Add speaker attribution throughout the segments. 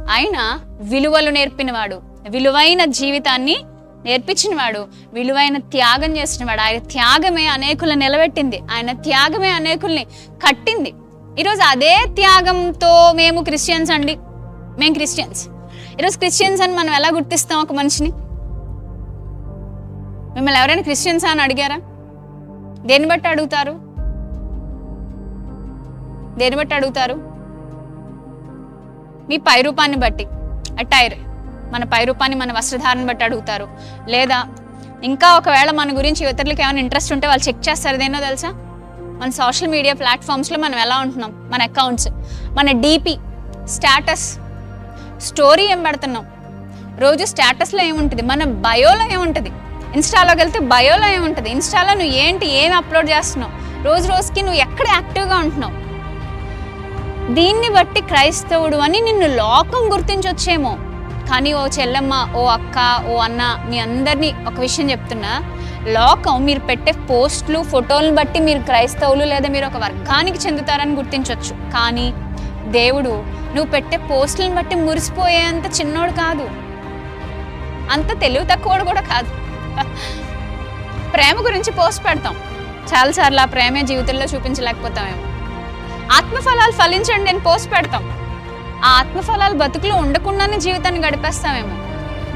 Speaker 1: ఆయన విలువలు నేర్పినవాడు విలువైన జీవితాన్ని నేర్పించినవాడు విలువైన త్యాగం చేసినవాడు. ఆయన త్యాగమే అనేకులను నిలబెట్టింది. ఆయన త్యాగమే అనేకుల్ని కట్టింది. ఈరోజు అదే త్యాగంతో మేము క్రిస్టియన్స్ అండి. మేము క్రిస్టియన్స్. ఈరోజు క్రిస్టియన్స్ అని మనం ఎలా గుర్తిస్తాం ఒక మనిషిని? మిమ్మల్ని ఎవరైనా క్రిస్టియన్స్ అని అడిగారా? దేన్ని బట్టి అడుగుతారు? దేన్ని బట్టి అడుగుతారు? మీ పై రూపాన్ని బట్టి అటైర్ మన పై రూపాన్ని మన వస్త్రధారణ బట్టి అడుగుతారు. లేదా ఇంకా ఒకవేళ మన గురించి ఇతరులకు ఏమైనా ఇంట్రెస్ట్ ఉంటే వాళ్ళు చెక్ చేస్తారు. దేనో తెలుసా? మన సోషల్ మీడియా ప్లాట్ఫామ్స్లో మనం ఎలా ఉంటున్నాం? మన అకౌంట్స్ మన డీపీ స్టేటస్ స్టోరీ ఏం పెడుతున్నాం? రోజు స్టేటస్లో ఏముంటుంది? మన బయోలో ఏముంటుంది? ఇన్స్టాలోకి వెళ్తే బయోలో ఏముంటుంది? ఇన్స్టాలో నువ్వు ఏంటి? ఏం అప్లోడ్ చేస్తున్నావు? రోజు రోజుకి నువ్వు ఎక్కడ యాక్టివ్గా ఉంటున్నావు? దీన్ని బట్టి క్రైస్తవుడు అని నిన్ను లోకం గుర్తించొచ్చేమో. కానీ ఓ చెల్లమ్మ ఓ అక్క ఓ అన్న మీ అందరినీ ఒక విషయం చెప్తున్నా. లోకం మీరు పెట్టే పోస్టులు ఫోటోలను బట్టి మీరు క్రైస్తవులు లేదా మీరు ఒక వర్గానికి చెందుతారని గుర్తించవచ్చు కానీ దేవుడు నువ్వు పెట్టే పోస్టులను బట్టి మురిసిపోయేంత చిన్నోడు కాదు. అంత తెలివి తక్కువడు కూడా కాదు. ప్రేమ గురించి పోస్ట్ పెడతాం. చాలాసార్లు ఆ ప్రేమే జీవితంలో చూపించలేకపోతామేమో. ఆత్మఫలాలు ఫలించండి నేను పోస్ట్ పెడతాం. ఆ ఆత్మఫలాలు బతుకులు ఉండకుండానే జీవితాన్ని గడిపేస్తామేమో.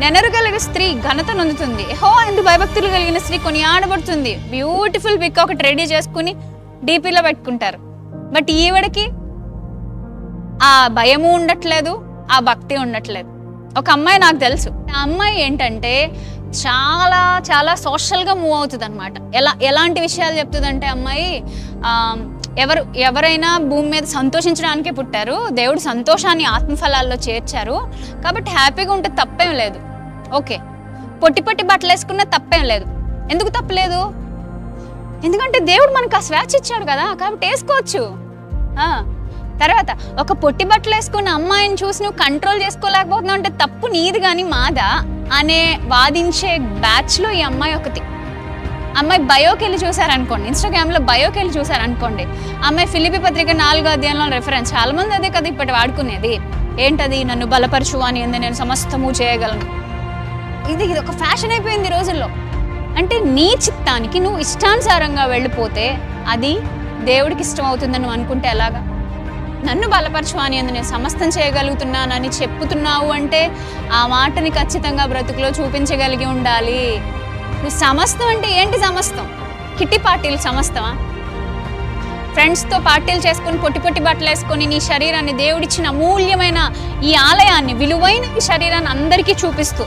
Speaker 1: నెనరుగలిగే స్త్రీ ఘనత నొందుతుంది. హో అందు భయభక్తులు కలిగిన స్త్రీ కొనియాడబడుతుంది. బ్యూటిఫుల్ పిక్ ఒకటి రెడీ చేసుకుని డీపీలో పెట్టుకుంటారు. బట్ ఈవిడకి ఆ భయము ఉండట్లేదు ఆ భక్తి ఉండట్లేదు. ఒక అమ్మాయి నాకు తెలుసు. ఆ అమ్మాయి ఏంటంటే చాలా చాలా సోషల్గా మూవ్ అవుతుంది అనమాట ఎలా ఎలాంటి విషయాలు చెప్తుందంటే అమ్మాయి ఎవరు ఎవరైనా భూమి మీద సంతోషించడానికే పుట్టారు. దేవుడు సంతోషాన్ని ఆత్మఫలాల్లో చేర్చారు. కాబట్టి హ్యాపీగా ఉంటే తప్పేం లేదు. ఓకే. పొట్టి పొట్టి బట్టలు వేసుకున్న తప్పేం లేదు. ఎందుకు తప్పలేదు? ఎందుకంటే దేవుడు మనకు ఆ స్వేచ్ఛ ఇచ్చాడు కదా కాబట్టి వేసుకోవచ్చు. తర్వాత ఒక పొట్టి బట్టలు వేసుకున్న అమ్మాయిని చూసి నువ్వు కంట్రోల్ చేసుకోలేకపోతున్నావు అంటే తప్పు నీది కానీ మాదా అనే వాదించే బ్యాచ్లో ఈ అమ్మాయి ఒకటి. అమ్మాయి బయోకి వెళ్ళి చూసారనుకోండి ఇన్స్టాగ్రామ్లో బయోకి వెళ్ళి చూసారనుకోండి అమ్మాయి ఫిలిపి పత్రిక నాలుగో అధ్యాయంలో రెఫరెన్స్ చాలామంది అదే కదా ఇప్పటి వాడుకునేది. ఏంటది? నన్ను బలపరచు అని ఎందు నేను సమస్తము చేయగలను. ఇది ఇది ఒక ఫ్యాషన్ అయిపోయింది ఈ రోజుల్లో. అంటే నీ చిత్తానికి నువ్వు ఇష్టానుసారంగా వెళ్ళిపోతే అది దేవుడికి ఇష్టం అవుతుందని నువ్వు అనుకుంటే ఎలాగా? నన్ను బలపరచు అని అందు నేను సమస్తం చేయగలుగుతున్నానని చెప్పుతున్నావు అంటే ఆ మాటని ఖచ్చితంగా బ్రతుకులో చూపించగలిగి ఉండాలి. నువ్వు సమస్తం అంటే ఏంటి సమస్తం? కిట్టి పార్టీలు సమస్తమా? ఫ్రెండ్స్తో పార్టీలు చేసుకొని పొట్టి పొట్టి బట్టలు వేసుకొని నీ శరీరాన్ని దేవుడిచ్చిన అమూల్యమైన ఈ ఆలయాన్ని విలువైన ఈ శరీరాన్ని అందరికీ చూపిస్తూ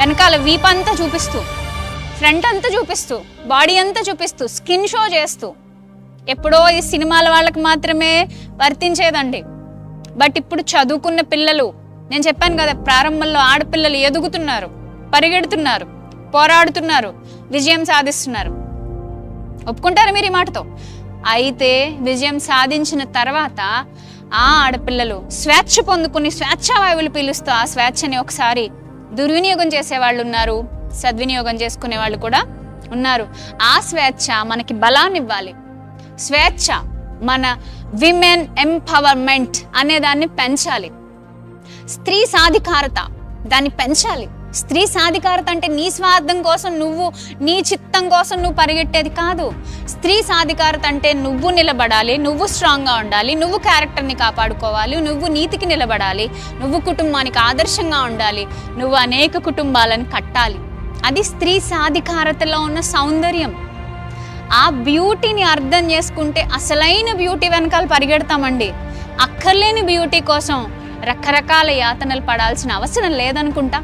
Speaker 1: వెనకాల వీపంతా చూపిస్తూ ఫ్రంట్ అంతా చూపిస్తూ బాడీ అంతా చూపిస్తూ స్కిన్ షో చేస్తూ ఎప్పుడో ఈ సినిమాల వాళ్ళకి మాత్రమే వర్తించేదండి. బట్ ఇప్పుడు చదువుకున్న పిల్లలు నేను చెప్పాను కదా ప్రారంభంలో ఆడపిల్లలు ఎదుగుతున్నారు పరిగెడుతున్నారు. పోరాడుతున్నారు విజయం సాధిస్తున్నారు. ఒప్పుకుంటారా మీరు ఈ మాటతో? అయితే విజయం సాధించిన తర్వాత ఆ ఆడపిల్లలు స్వేచ్ఛ పొందుకుని స్వేచ్ఛావాయువులు పీలుస్తూ ఆ స్వేచ్ఛని ఒకసారి దుర్వినియోగం చేసే వాళ్ళు ఉన్నారు సద్వినియోగం చేసుకునే వాళ్ళు కూడా ఉన్నారు. ఆ స్వేచ్ఛ మనకి బలాన్ని ఇవ్వాలి స్వేచ్ఛ మన విమెన్ ఎంపవర్మెంట్ అనే దాన్ని పెంచాలి. స్త్రీ సాధికారత దాన్ని పెంచాలి. స్త్రీ సాధికారత అంటే నీ స్వార్థం కోసం నువ్వు నీ చిత్తం కోసం నువ్వు పరిగెట్టేది కాదు. స్త్రీ సాధికారత అంటే నువ్వు నిలబడాలి నువ్వు స్ట్రాంగ్గా ఉండాలి నువ్వు క్యారెక్టర్ని కాపాడుకోవాలి నువ్వు నీతికి నిలబడాలి నువ్వు కుటుంబానికి ఆదర్శంగా ఉండాలి నువ్వు అనేక కుటుంబాలను కట్టాలి. అది స్త్రీ సాధికారతలో ఉన్న సౌందర్యం. ఆ బ్యూటీని అర్థం చేసుకుంటే అసలైన బ్యూటీ వెనకాల పరిగెడతామండి. అక్కర్లేని బ్యూటీ కోసం రకరకాల యాతనలు పడాల్సిన అవసరం లేదనుకుంటా.